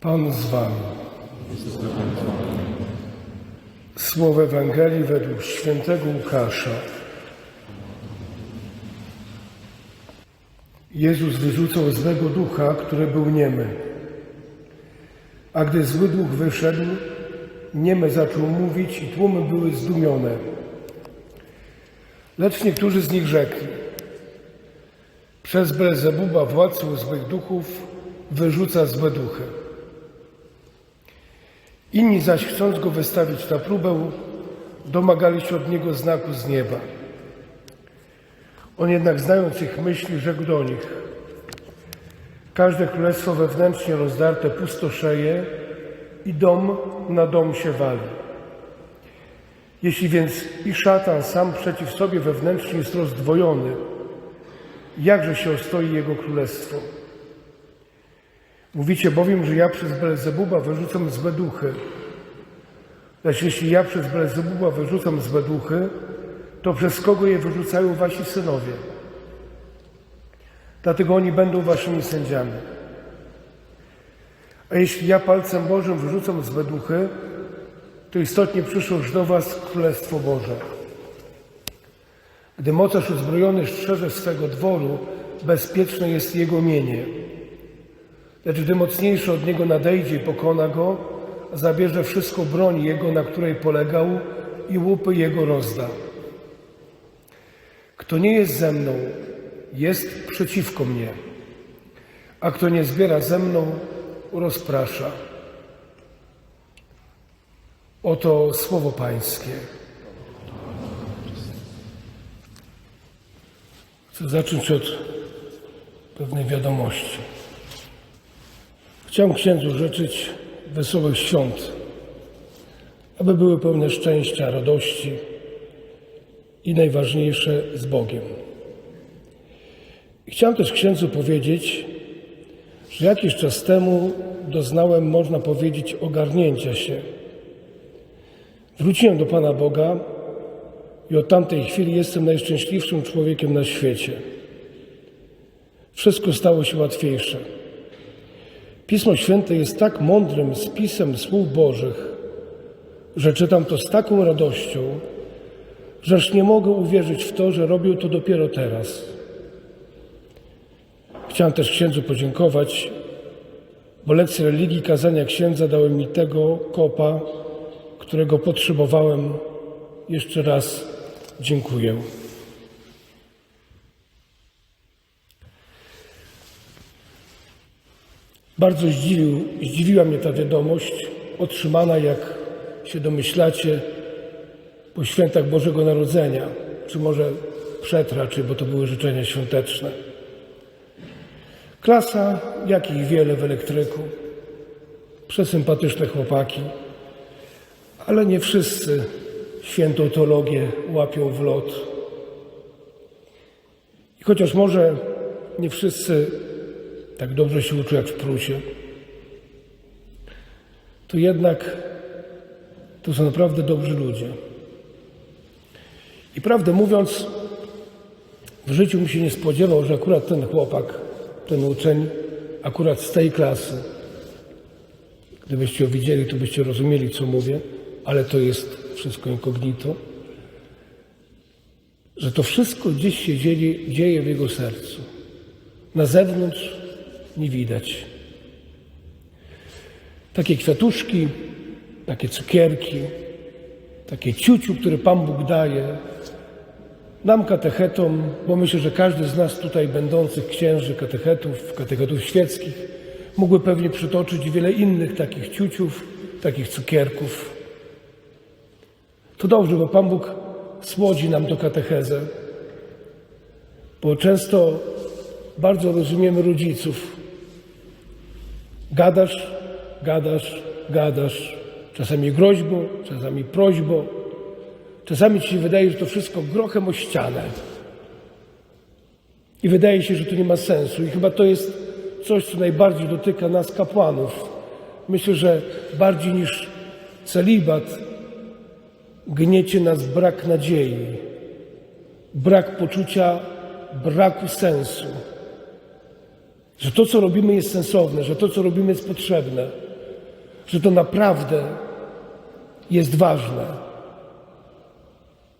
Pan z wami. Słowo Ewangelii według świętego Łukasza. Jezus wyrzucał złego ducha, który był niemy. A gdy zły duch wyszedł, niemy zaczął mówić i tłumy były zdumione. Lecz niektórzy z nich rzekli, przez Belzebuba, władcę złych duchów, wyrzuca złe duchy. Inni zaś, chcąc go wystawić na próbę, domagali się od niego znaku z nieba. On jednak, znając ich myśli, rzekł do nich: Każde królestwo wewnętrznie rozdarte pustoszeje i dom na dom się wali. Jeśli więc i szatan sam przeciw sobie wewnętrznie jest rozdwojony, jakże się ostoi jego królestwo? Mówicie bowiem, że ja przez Belzebuba wyrzucam złe duchy. Lecz jeśli ja przez Belzebuba wyrzucam złe duchy, to przez kogo je wyrzucają wasi synowie? Dlatego oni będą waszymi sędziami. A jeśli ja palcem Bożym wyrzucam złe duchy, to istotnie przyszło już do was Królestwo Boże. Gdy mocarz uzbrojony strzeże swego dworu, bezpieczne jest jego mienie. Lecz gdy mocniejszy od niego nadejdzie i pokona go, zabierze wszystko broń jego, na której polegał i łupy jego rozda. Kto nie jest ze mną, jest przeciwko mnie, a kto nie zbiera ze mną, rozprasza. Oto słowo Pańskie. Chcę zacząć od pewnej wiadomości. Chciałem księdzu życzyć wesołych świąt, aby były pełne szczęścia, radości i najważniejsze z Bogiem. I chciałem też księdzu powiedzieć, że jakiś czas temu doznałem, można powiedzieć, ogarnięcia się. Wróciłem do Pana Boga i od tamtej chwili jestem najszczęśliwszym człowiekiem na świecie. Wszystko stało się łatwiejsze. Pismo Święte jest tak mądrym spisem słów Bożych, że czytam to z taką radością, żeż nie mogę uwierzyć w to, że robię to dopiero teraz. Chciałem też księdzu podziękować, bo lekcje religii kazania księdza dały mi tego kopa, którego potrzebowałem. Jeszcze raz dziękuję. Bardzo zdziwił, zdziwiła mnie ta wiadomość, otrzymana, jak się domyślacie, po świętach Bożego Narodzenia, czy może przed raczej, bo to były życzenia świąteczne. Klasa, jak ich wiele w elektryku, przesympatyczne chłopaki, ale nie wszyscy świętą teologię łapią w lot. I chociaż może nie wszyscy tak dobrze się uczą jak w Prusie, to jednak to są naprawdę dobrzy ludzie. I prawdę mówiąc, w życiu bym się nie spodziewał, że akurat ten chłopak, ten uczeń, akurat z tej klasy, gdybyście go widzieli, to byście rozumieli, co mówię, ale to jest wszystko incognito, że to wszystko gdzieś się dzieje, dzieje w jego sercu. Na zewnątrz nie widać. Takie kwiatuszki, takie cukierki, takie ciuciu, które Pan Bóg daje nam katechetom, bo myślę, że każdy z nas tutaj będących księży, katechetów, katechetów świeckich mógłby pewnie przytoczyć wiele innych takich ciuciów, takich cukierków. To dobrze, bo Pan Bóg słodzi nam do katechezę, bo często bardzo rozumiemy rodziców. Gadasz, gadasz, gadasz, czasami groźbą, czasami prośbą, czasami ci się wydaje, że to wszystko grochem o ścianę. I wydaje się, że to nie ma sensu. I chyba to jest coś, co najbardziej dotyka nas, kapłanów. Myślę, że bardziej niż celibat gniecie nas brak nadziei, brak poczucia braku sensu. Że to, co robimy, jest sensowne, że to, co robimy, jest potrzebne. że to naprawdę jest ważne.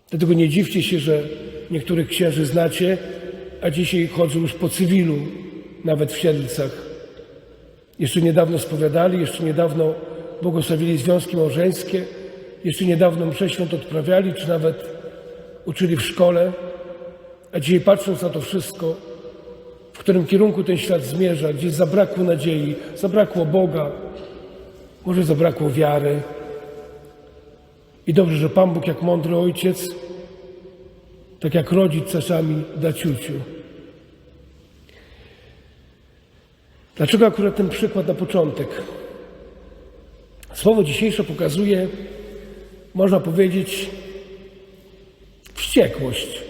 Dlatego nie dziwcie się, że niektórych księży znacie, a dzisiaj chodzą już po cywilu, nawet w Siedlcach. Jeszcze niedawno spowiadali, jeszcze niedawno błogosławili związki małżeńskie, jeszcze niedawno mszę święt odprawiali, czy nawet uczyli w szkole. A dzisiaj patrząc na to wszystko, w którym kierunku ten świat zmierza, gdzie zabrakło nadziei, zabrakło Boga, może zabrakło wiary. I dobrze, że Pan Bóg, jak mądry ojciec, tak jak rodzic czasami da ciuciu. Dlaczego akurat ten przykład na początek? Słowo dzisiejsze pokazuje, można powiedzieć, wściekłość.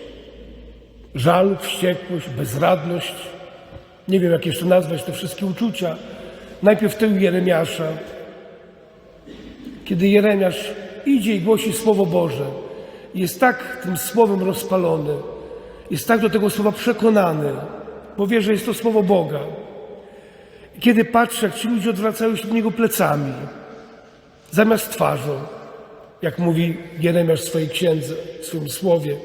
Żal, wściekłość, bezradność. Nie wiem, jak jeszcze nazwać te wszystkie uczucia. Najpierw tył Jeremiasza, kiedy Jeremiasz idzie i głosi Słowo Boże, jest tak tym Słowem rozpalony, jest tak do tego Słowa przekonany, bo wie, że jest to Słowo Boga. Kiedy patrzy, jak ci ludzie odwracają się do Niego plecami, zamiast twarzą, jak mówi Jeremiasz w swojej księdze, w swoim słowie,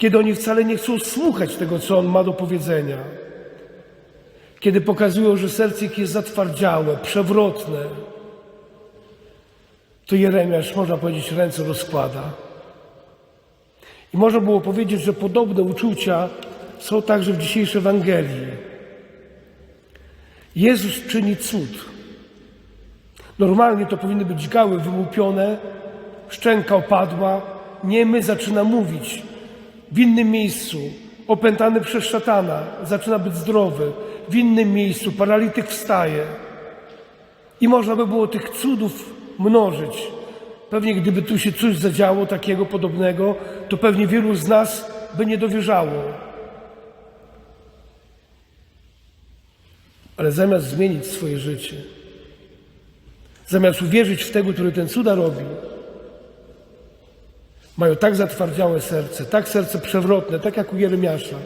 kiedy oni wcale nie chcą słuchać tego, co On ma do powiedzenia, kiedy pokazują, że serce ich jest zatwardziałe, przewrotne, to Jeremiasz, można powiedzieć, ręce rozkłada. I można było powiedzieć, że podobne uczucia są także w dzisiejszej Ewangelii. Jezus czyni cud. Normalnie to powinny być gały wyłupione, szczęka opadła, niemy zaczyna mówić. W innym miejscu opętany przez szatana zaczyna być zdrowy. W innym miejscu paralityk wstaje. I można by było tych cudów mnożyć. Pewnie gdyby tu się coś zadziało takiego podobnego, to pewnie wielu z nas by nie dowierzało. Ale zamiast zmienić swoje życie, zamiast uwierzyć w tego, który ten cuda robi, mają tak zatwardziałe serce, tak serce przewrotne, tak jak u Jeremiasza.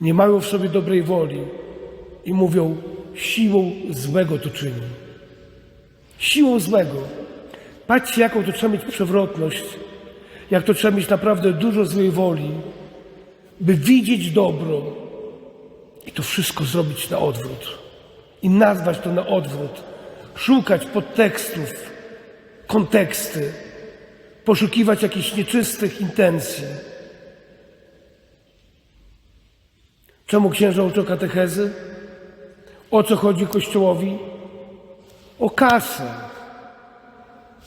Nie mają w sobie dobrej woli i mówią, siłą złego to czyni. Siłą złego. Patrzcie, jaką to trzeba mieć przewrotność, jak to trzeba mieć naprawdę dużo złej woli, by widzieć dobro i to wszystko zrobić na odwrót. I nazwać to na odwrót. Szukać podtekstów, konteksty, poszukiwać jakichś nieczystych intencji. Czemu księża uczą katechezy? O co chodzi Kościołowi? O kasę.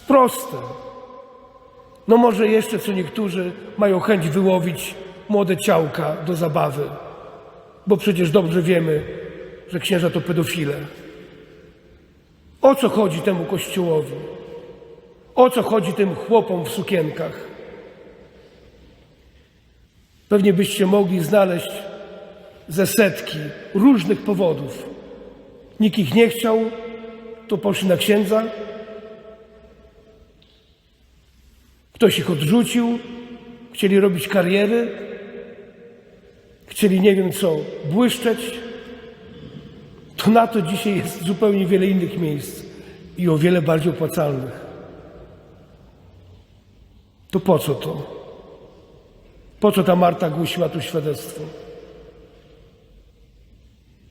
Proste. No może jeszcze co niektórzy mają chęć wyłowić młode ciałka do zabawy, bo przecież dobrze wiemy, że księża to pedofile. O co chodzi temu Kościołowi? O co chodzi tym chłopom w sukienkach? Pewnie byście mogli znaleźć ze setki różnych powodów. Nikt ich nie chciał, to poszli na księdza. Ktoś ich odrzucił, chcieli robić kariery, chcieli nie wiem co, błyszczeć. To na to dzisiaj jest zupełnie wiele innych miejsc i o wiele bardziej opłacalnych. To po co to? Po co ta Marta głosiła tu świadectwo?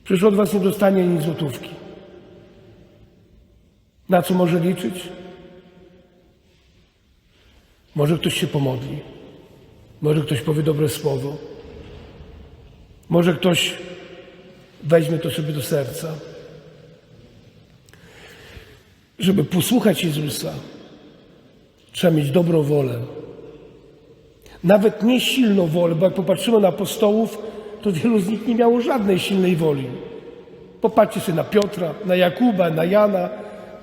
Przecież od was nie dostanie ani złotówki. Na co może liczyć? Może ktoś się pomodli. Może ktoś powie dobre słowo. Może ktoś weźmie to sobie do serca. Żeby posłuchać Jezusa, trzeba mieć dobrą wolę. Nawet nie silną wolę, bo jak popatrzymy na apostołów, to wielu z nich nie miało żadnej silnej woli. Popatrzcie sobie na Piotra, na Jakuba, na Jana.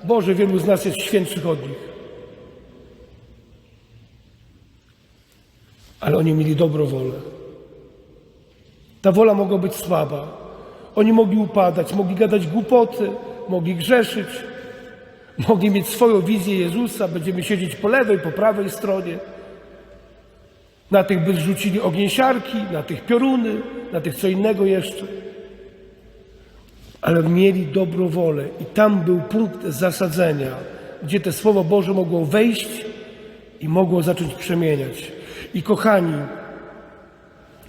Boże, wielu z nas jest świętszych od nich. Ale oni mieli dobrą wolę. Ta wola mogła być słaba. Oni mogli upadać, mogli gadać głupoty, mogli grzeszyć, mogli mieć swoją wizję Jezusa. Będziemy siedzieć po lewej, po prawej stronie. Na tych by zrzucili ogień siarki, na tych pioruny, na tych co innego jeszcze. ale mieli dobrą wolę i tam był punkt zasadzenia, gdzie te Słowo Boże mogło wejść i mogło zacząć przemieniać. I kochani,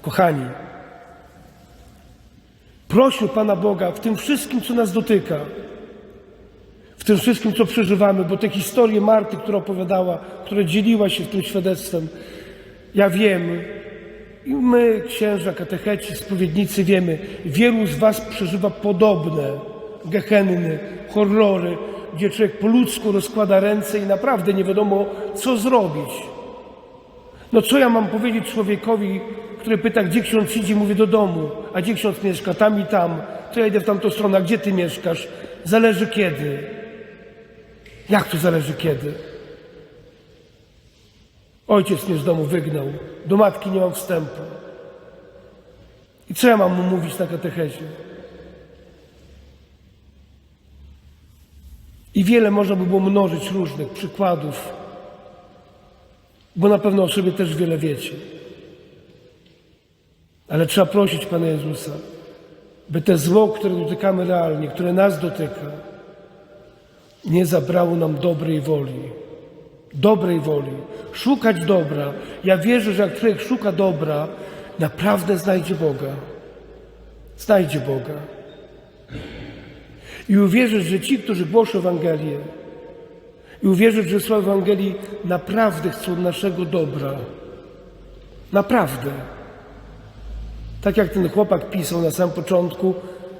kochani, prośmy Pana Boga w tym wszystkim, co nas dotyka, w tym wszystkim, co przeżywamy, bo te historie Marty, która opowiadała, która dzieliła się tym świadectwem, ja wiem, i my, księża, katecheci, spowiednicy wiemy, wielu z Was przeżywa podobne gehenny, horrory, gdzie człowiek po ludzku rozkłada ręce i naprawdę nie wiadomo, co zrobić. No co ja mam powiedzieć człowiekowi, który pyta, gdzie ksiądz idzie, mówi do domu, a gdzie ksiądz mieszka, tam i tam, to ja idę w tamtą stronę, a gdzie ty mieszkasz? Zależy kiedy. Jak to zależy kiedy? Ojciec mnie z domu wygnał, do matki nie mam wstępu. I co ja mam mu mówić na katechezie? I wiele można by było mnożyć różnych przykładów, bo na pewno o sobie też wiele wiecie. Ale trzeba prosić Pana Jezusa, by te zło, które dotykamy realnie, które nas dotyka, nie zabrało nam dobrej woli. Dobrej woli. Szukać dobra. Ja wierzę, że jak człowiek szuka dobra, naprawdę znajdzie Boga. Znajdzie Boga. I uwierzysz, że ci, którzy głoszą Ewangelię, i uwierzyć, że słowa Ewangelii naprawdę chcą naszego dobra. Naprawdę. Tak jak ten chłopak pisał na samym początku,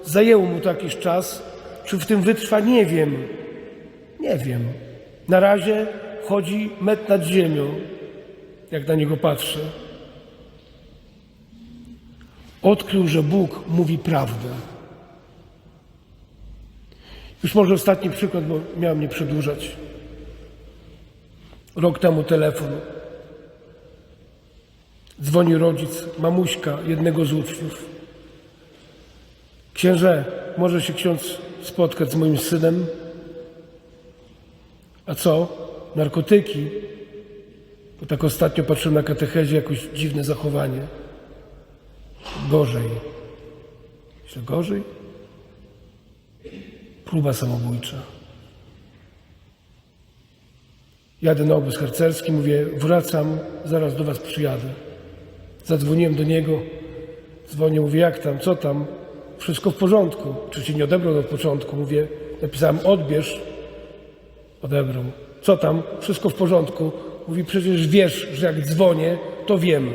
zajęło mu to jakiś czas. Czy w tym wytrwa? Nie wiem. Nie wiem. Na razie chodzi metr nad ziemią, jak na niego patrzę. Odkrył, że Bóg mówi prawdę. Już może ostatni przykład, bo miałem nie przedłużać. Rok temu telefon. Dzwoni rodzic, mamuśka jednego z uczniów. Księże, może się ksiądz spotkać z moim synem? A co? Narkotyki? Bo tak ostatnio patrzyłem na katechezie, jakoś dziwne zachowanie. Gorzej. Jeszcze gorzej? Próba samobójcza. Jadę na obóz harcerski, mówię, wracam, zaraz do was przyjadę. Zadzwoniłem do niego, dzwonię, mówię, jak tam, co tam? Wszystko w porządku. Czy ci nie odebrał od początku? Mówię, napisałem, odbierz. Odebrał. Co tam? Wszystko w porządku. Mówi, przecież wiesz, że jak dzwonię, to wiem.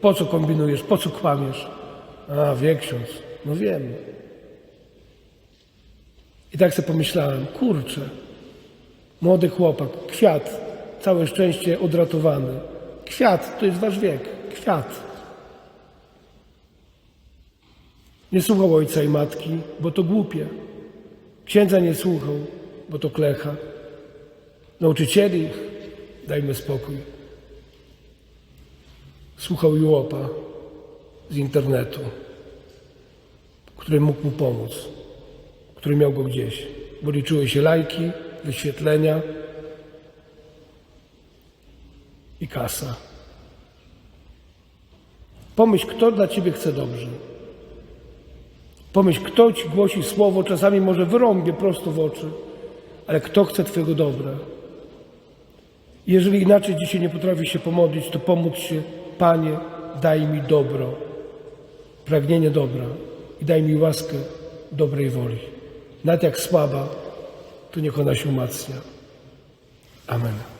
Po co kombinujesz? Po co kłamiesz? A, wie ksiądz. No wiem. I tak sobie pomyślałem, kurczę, młody chłopak, kwiat, całe szczęście odratowany. Kwiat, to jest wasz wiek, kwiat. Nie słuchał ojca i matki, bo to głupie. Księdza nie słuchał, bo to klecha. Nauczycieli, dajmy spokój. Słuchał Jołopa z internetu, który mógł mu pomóc, który miał go gdzieś, bo liczyły się lajki, wyświetlenia i kasa. Pomyśl, kto dla ciebie chce dobrze. Pomyśl, kto ci głosi słowo, czasami może wyrąbie prosto w oczy, ale kto chce twojego dobra. Jeżeli inaczej dzisiaj nie potrafisz się pomodlić, to pomóc się, Panie, daj mi dobro, pragnienie dobra i daj mi łaskę dobrej woli. Nawet jak słaba, to niech ona się umacnia. Amen.